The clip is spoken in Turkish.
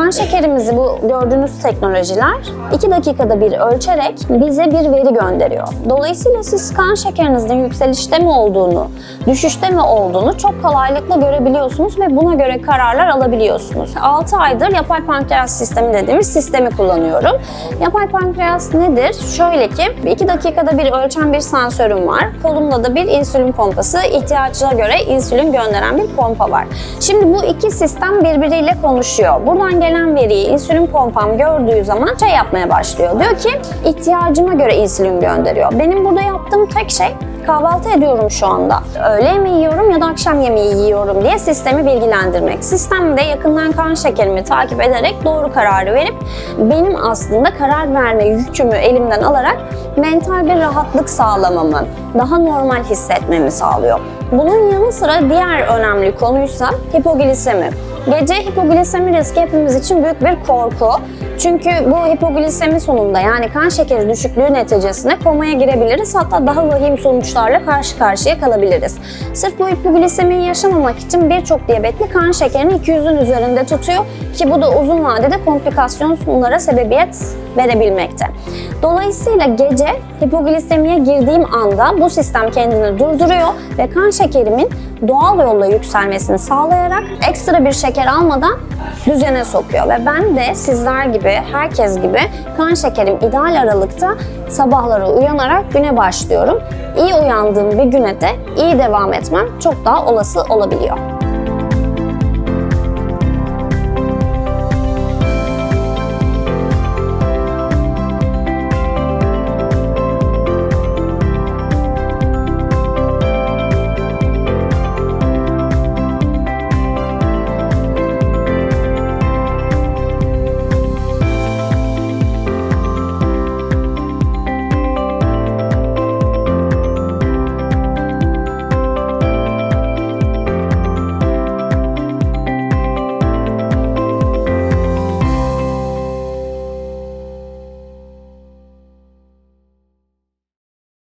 Kan şekerimizi bu gördüğünüz teknolojiler 2 dakikada bir ölçerek bize bir veri gönderiyor. Dolayısıyla siz kan şekerinizin yükselişte mi olduğunu, düşüşte mi olduğunu çok kolaylıkla görebiliyorsunuz ve buna göre kararlar alabiliyorsunuz. 6 aydır yapay pankreas sistemi dediğimiz sistemi kullanıyorum. Yapay pankreas nedir? Şöyle ki 2 dakikada bir ölçen bir sensörüm var. Kolumda da bir insülin pompası, ihtiyaçlara göre insülin gönderen bir pompa var. Şimdi bu iki sistem birbiriyle konuşuyor. Buradan gelen veriyi insülin pompam gördüğü zaman şey yapmaya başlıyor. Diyor ki ihtiyacıma göre insülin gönderiyor. Benim burada yaptığım tek şey kahvaltı ediyorum şu anda. Öğle yemeği yiyorum ya da akşam yemeği yiyorum diye sistemi bilgilendirmek. Sistem de yakından kan şekerimi takip ederek doğru kararı verip benim aslında karar verme yükümü elimden alarak mental bir rahatlık sağlamamı, daha normal hissetmemi sağlıyor. Bunun yanı sıra diğer önemli konuysa hipoglisemi. Gece hipoglisemi riski hepimiz için büyük bir korku. Çünkü bu hipoglisemi sonunda yani kan şekeri düşüklüğü neticesinde komaya girebiliriz. Hatta daha vahim sonuçlarla karşı karşıya kalabiliriz. Sırf bu hipoglisemiyi yaşamamak için birçok diyabetli kan şekerini 200'ün üzerinde tutuyor ki bu da uzun vadede komplikasyonlara sebebiyet verebilmekte. Dolayısıyla gece hipoglisemiye girdiğim anda bu sistem kendini durduruyor ve kan şekerimin doğal yolla yükselmesini sağlayarak ekstra bir şeker almadan düzene sokuyor. Ve ben de sizler gibi, herkes gibi kan şekerim ideal aralıkta sabahları uyanarak güne başlıyorum. İyi uyandığım bir güne de iyi devam etmem çok daha olası olabiliyor.